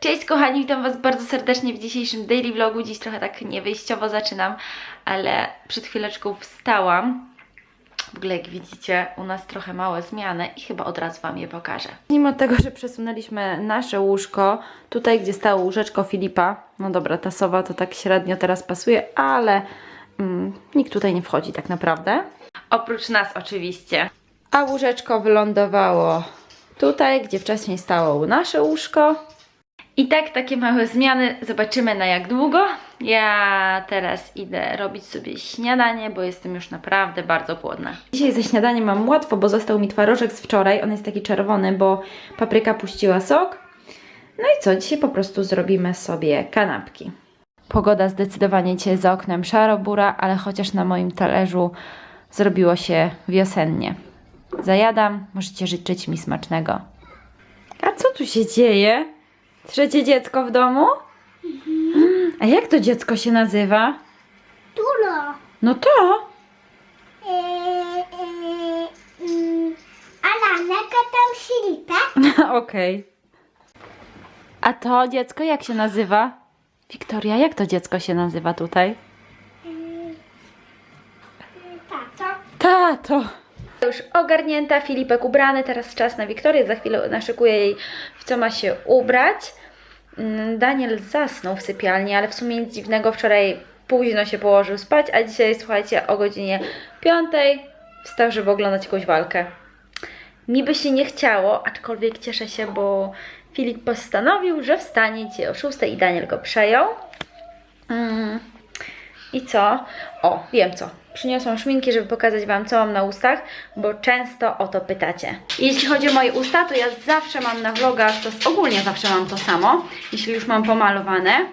Cześć kochani, witam Was bardzo serdecznie w dzisiejszym daily vlogu. Dziś trochę tak niewyjściowo zaczynam, ale przed chwileczką wstałam. W ogóle jak widzicie, u nas trochę małe zmiany i chyba od razu Wam je pokażę. Mimo tego, że przesunęliśmy nasze łóżko tutaj, gdzie stało łóżeczko Filipa, no dobra, ta sowa to tak średnio teraz pasuje, ale mm, nikt tutaj nie wchodzi tak naprawdę. Oprócz nas oczywiście. A łóżeczko wylądowało tutaj, gdzie wcześniej stało nasze łóżko. I tak, takie małe zmiany. Zobaczymy na jak długo. Ja teraz idę robić sobie śniadanie, bo jestem już naprawdę bardzo głodna. Dzisiaj ze śniadaniem mam łatwo, bo został mi twarożek z wczoraj. On jest taki czerwony, bo papryka puściła sok. No i co? Dzisiaj po prostu zrobimy sobie kanapki. Pogoda zdecydowanie dzisiaj za oknem szaro-bura, ale chociaż na moim talerzu zrobiło się wiosennie. Zajadam, możecie życzyć mi smacznego. A co tu się dzieje? Trzecie dziecko w domu? A jak to dziecko się nazywa? Tulo. No to. E, e, mm, Alanek, a tam. Okej. A to dziecko jak się nazywa? Wiktoria, jak to dziecko się nazywa tutaj? Tato. Tato. Już ogarnięta, Filipek ubrany, teraz czas na Wiktorię, za chwilę naszykuję jej w co ma się ubrać. Mm, Daniel zasnął w sypialni, ale w sumie nic dziwnego, wczoraj późno się położył spać, a dzisiaj słuchajcie o godzinie 5 wstał, żeby oglądać jakąś walkę. Mi by się nie chciało, aczkolwiek cieszę się, bo Filip postanowił, że wstanie dzisiaj o 6 i Daniel go przejął. Mm. I co? O, wiem co. Przyniosłam szminki, żeby pokazać Wam, co mam na ustach, bo często o to pytacie. Jeśli chodzi o moje usta, to ja zawsze mam na vlogach, to ogólnie zawsze mam to samo, jeśli już mam pomalowane.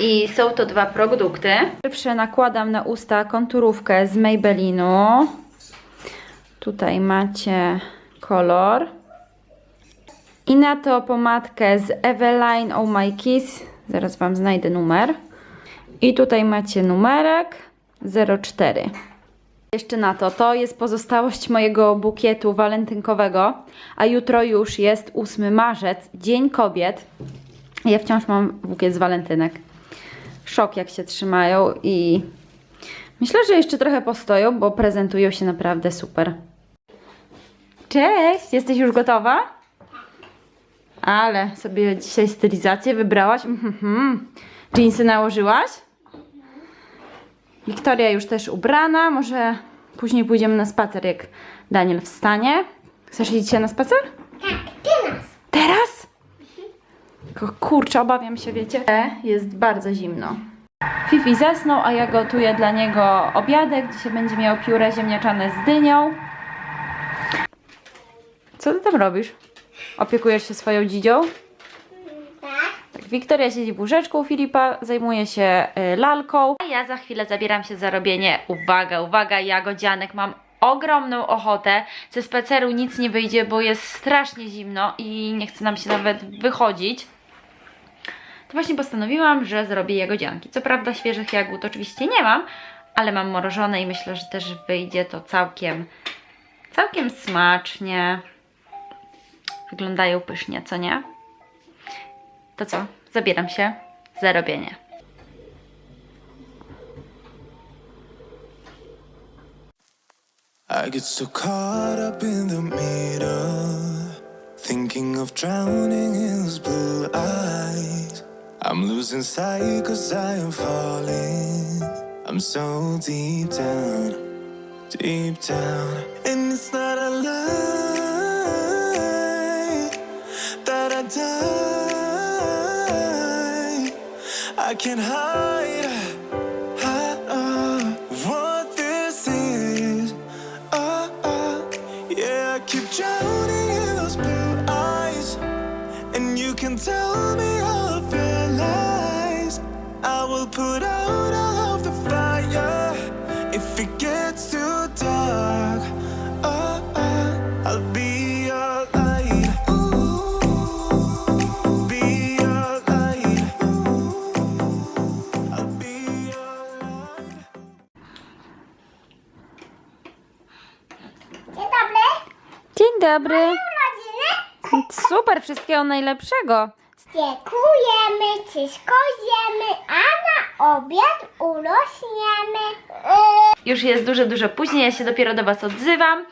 I są to dwa produkty. Pierwsze nakładam na usta konturówkę z Maybellinu. Tutaj macie kolor. I na to pomadkę z Eveline Oh My Kiss. Zaraz Wam znajdę numer. I tutaj macie numerek 04. Jeszcze na to, to jest pozostałość mojego bukietu walentynkowego, a jutro już jest 8 marzec, Dzień Kobiet. Ja wciąż mam bukiet z walentynek. Szok jak się trzymają i myślę, że jeszcze trochę postoją, bo prezentują się naprawdę super. Cześć, jesteś już gotowa? Ale sobie dzisiaj stylizację wybrałaś. Mhm. Jeansy nałożyłaś? Wiktoria już też ubrana. Może później pójdziemy na spacer, jak Daniel wstanie. Chcesz iść dzisiaj na spacer? Tak, teraz. Teraz? Tylko kurczę, obawiam się, wiecie. Jest bardzo zimno. Fifi zasnął, a ja gotuję dla niego obiadek. Dzisiaj będzie miał pióre ziemniaczane z dynią. Co ty tam robisz? Opiekujesz się swoją dzidzią? Wiktoria siedzi w łóżeczku Filipa, zajmuje się y, lalką. A ja za chwilę zabieram się za robienie, uwaga, uwaga, jagodzianek. Mam ogromną ochotę. Ze spaceru nic nie wyjdzie, bo jest strasznie zimno i nie chce nam się nawet wychodzić. To właśnie postanowiłam, że zrobię jagodzianki. Co prawda świeżych jagód oczywiście nie mam, ale mam mrożone i myślę, że też wyjdzie to całkiem, całkiem smacznie. Wyglądają pysznie, co nie? To co? Zabieram się za robienie. I get so caught up in the middle, thinking of drowning in those blue eyes. I'm losing sight cause I am falling. I'm so deep down, deep down. I can't hide, uh, what this is. Oh, oh, yeah, I keep drowning in those blue eyes. And you can tell me all of your lies. I will put out dobry. Super, wszystkiego najlepszego. Dziękujemy, cisko zjemy, a na obiad urośniemy. Już jest dużo, dużo później, ja się dopiero do Was odzywam,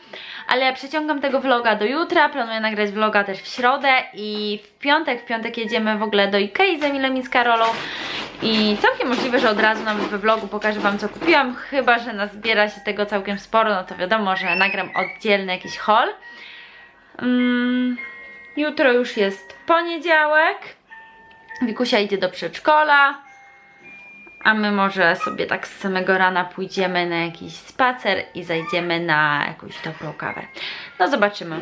ale ja przeciągam tego vloga do jutra, planuję nagrać vloga też w środę i w piątek, w piątek jedziemy w ogóle do Ikei z Emilem i z Karolą i całkiem możliwe, że od razu nawet we vlogu pokażę Wam co kupiłam, chyba, że nazbiera się tego całkiem sporo, no to wiadomo, że nagram oddzielny jakiś haul. Mm, jutro już jest poniedziałek, Wikusia idzie do przedszkola, a my może sobie tak z samego rana pójdziemy na jakiś spacer i zajdziemy na jakąś dobrą kawę. No zobaczymy.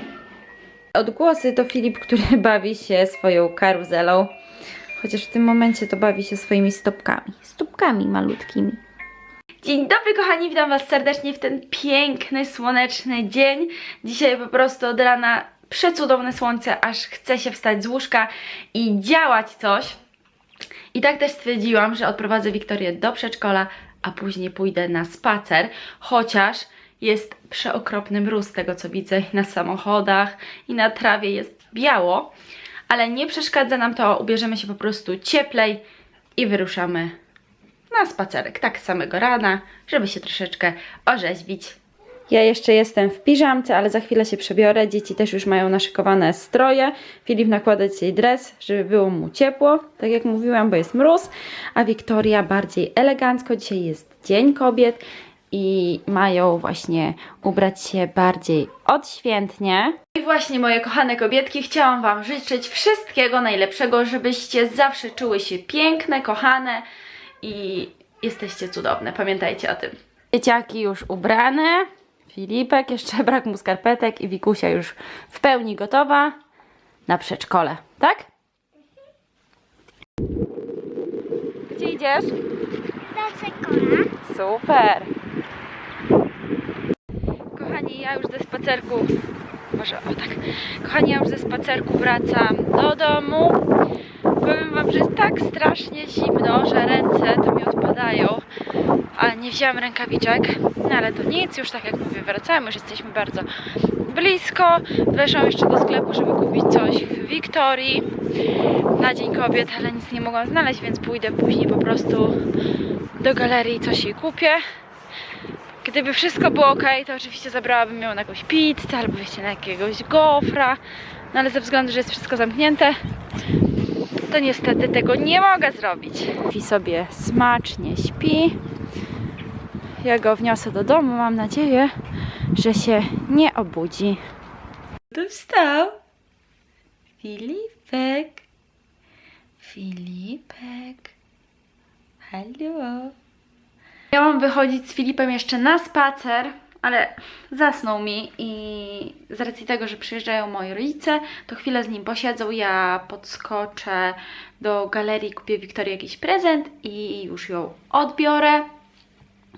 Odgłosy to Filip, który bawi się swoją karuzelą. Chociaż w tym momencie to bawi się swoimi stopkami. Stópkami malutkimi. Dzień dobry kochani, witam Was serdecznie w ten piękny, słoneczny dzień. Dzisiaj po prostu od rana przecudowne słońce, aż chce się wstać z łóżka i działać coś. I tak też stwierdziłam, że odprowadzę Wiktorię do przedszkola, a później pójdę na spacer, chociaż jest przeokropny mróz z tego co widzę na samochodach i na trawie jest biało, ale nie przeszkadza nam to, ubierzemy się po prostu cieplej i wyruszamy na spacerek, tak samego rana, żeby się troszeczkę orzeźwić. Ja jeszcze jestem w piżamce, ale za chwilę się przebiorę. Dzieci też już mają naszykowane stroje. Filip nakłada dzisiaj dres, żeby było mu ciepło, tak jak mówiłam, bo jest mróz. A Wiktoria bardziej elegancko. Dzisiaj jest Dzień Kobiet i mają właśnie ubrać się bardziej odświętnie. I właśnie moje kochane kobietki, chciałam Wam życzyć wszystkiego najlepszego, żebyście zawsze czuły się piękne, kochane i jesteście cudowne. Pamiętajcie o tym. Dzieciaki już ubrane. Filipek, jeszcze brak mu skarpetek i Wikusia już w pełni gotowa na przedszkole, tak? Gdzie idziesz? Do czekola. Super! Kochani, ja już ze spacerku, może o tak, kochani, ja już ze spacerku wracam do domu. Powiem Wam, że jest tak strasznie zimno, że ręce to mi odpadają, a nie wzięłam rękawiczek, no ale to nic, już tak jak mówię, wracamy, już jesteśmy bardzo blisko. Weszłam jeszcze do sklepu, żeby kupić coś Wiktorii na Dzień Kobiet, ale nic nie mogłam znaleźć, więc pójdę później po prostu do galerii coś jej kupię. Gdyby wszystko było ok, to oczywiście zabrałabym ją na jakąś pizzę albo wiecie, na jakiegoś gofra. No ale ze względu, że jest wszystko zamknięte, to niestety tego nie mogę zrobić. I sobie smacznie śpi. Ja go wniosę do domu, mam nadzieję, że się nie obudzi. Tu wstał. Filipek. Filipek. Halo. Ja mam wychodzić z Filipem jeszcze na spacer, ale zasnął mi i z racji tego, że przyjeżdżają moi rodzice, to chwilę z nim posiedzą, ja podskoczę do galerii, kupię Wiktorii jakiś prezent i już ją odbiorę.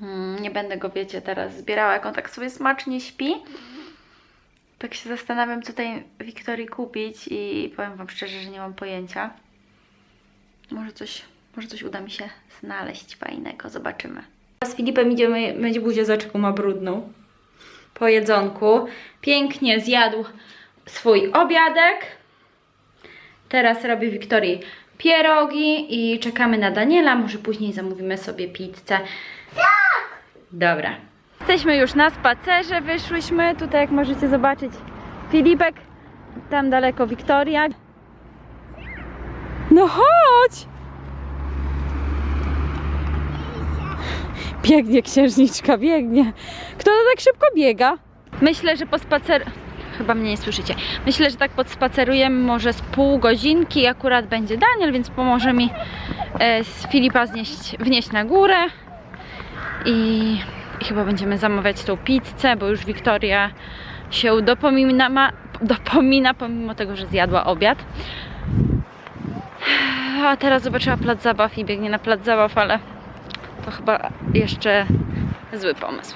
Mm, Nie będę go, wiecie, teraz zbierała, jak on tak sobie smacznie śpi. Tak się zastanawiam, co tej Wiktorii kupić i powiem Wam szczerze, że nie mam pojęcia. Może coś, może coś uda mi się znaleźć fajnego, zobaczymy. Z Filipem idziemy myć buzię, zobacz jaką ma brudną. Po jedzonku. Pięknie zjadł swój obiadek. Teraz robię Wiktorii pierogi i czekamy na Daniela. Może później zamówimy sobie pizzę. Dobra. Jesteśmy już na spacerze, wyszłyśmy. Tutaj jak możecie zobaczyć Filipek, tam daleko Wiktoria. No chodź! Biegnie księżniczka, biegnie. Kto to tak szybko biega? Myślę, że po spacer... Chyba mnie nie słyszycie. Myślę, że tak podspacerujemy może z pół godzinki. Akurat będzie Daniel, więc pomoże mi e, z Filipa znieść, wnieść na górę. I, I chyba będziemy zamawiać tą pizzę, bo już Wiktoria się dopomina, ma, dopomina pomimo tego, że zjadła obiad. A teraz zobaczyła plac zabaw i biegnie na plac zabaw, ale to chyba jeszcze zły pomysł.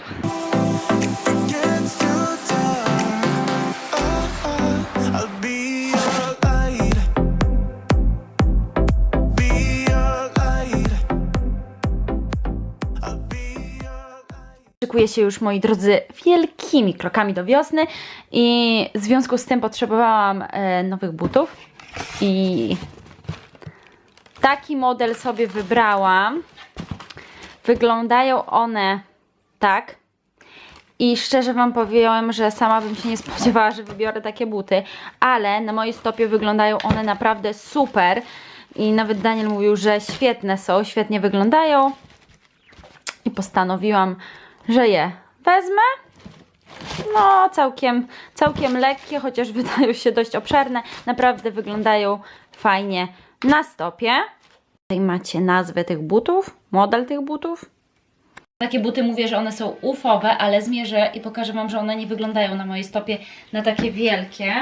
szykuje się już, moi drodzy, wielkimi krokami do wiosny i w związku z tym potrzebowałam e, nowych butów i taki model sobie wybrałam. Wyglądają one tak. I szczerze Wam powiem, że sama bym się nie spodziewała, że wybiorę takie buty, ale na mojej stopie wyglądają one naprawdę super. I nawet Daniel mówił, że świetne są, świetnie wyglądają. I postanowiłam, że je wezmę. No, całkiem, całkiem lekkie, chociaż wydają się dość obszerne. Naprawdę wyglądają fajnie na stopie. Tutaj macie nazwę tych butów, model tych butów. Takie buty mówię, że one są ufowe, ale zmierzę i pokażę Wam, że one nie wyglądają na mojej stopie na takie wielkie.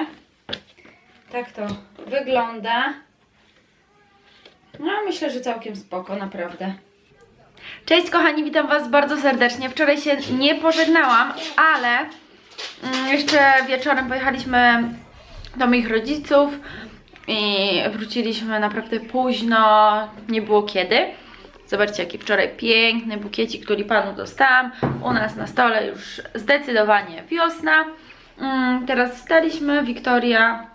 Tak to wygląda. No, myślę, że całkiem spoko, naprawdę. Cześć kochani, witam Was bardzo serdecznie. Wczoraj się nie pożegnałam, ale mm, jeszcze wieczorem pojechaliśmy do moich rodziców i wróciliśmy naprawdę późno, nie było kiedy. Zobaczcie, jaki wczoraj piękny bukiecik tulipanu dostałam. U nas na stole już zdecydowanie wiosna. Mm, teraz wstaliśmy, Wiktoria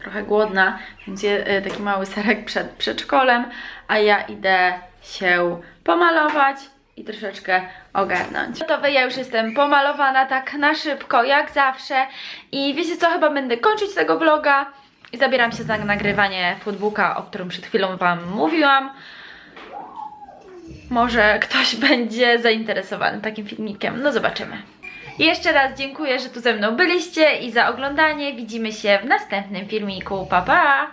trochę głodna, więc je e, taki mały serek przed przedszkolem, a ja idę się pomalować i troszeczkę ogarnąć. Gotowe, ja już jestem pomalowana tak na szybko, jak zawsze i wiecie co, chyba będę kończyć tego vloga i zabieram się za nagrywanie foodbooka, o którym przed chwilą Wam mówiłam. Może ktoś będzie zainteresowany takim filmikiem, no zobaczymy. Jeszcze raz dziękuję, że tu ze mną byliście i za oglądanie. Widzimy się w następnym filmiku. Pa, pa!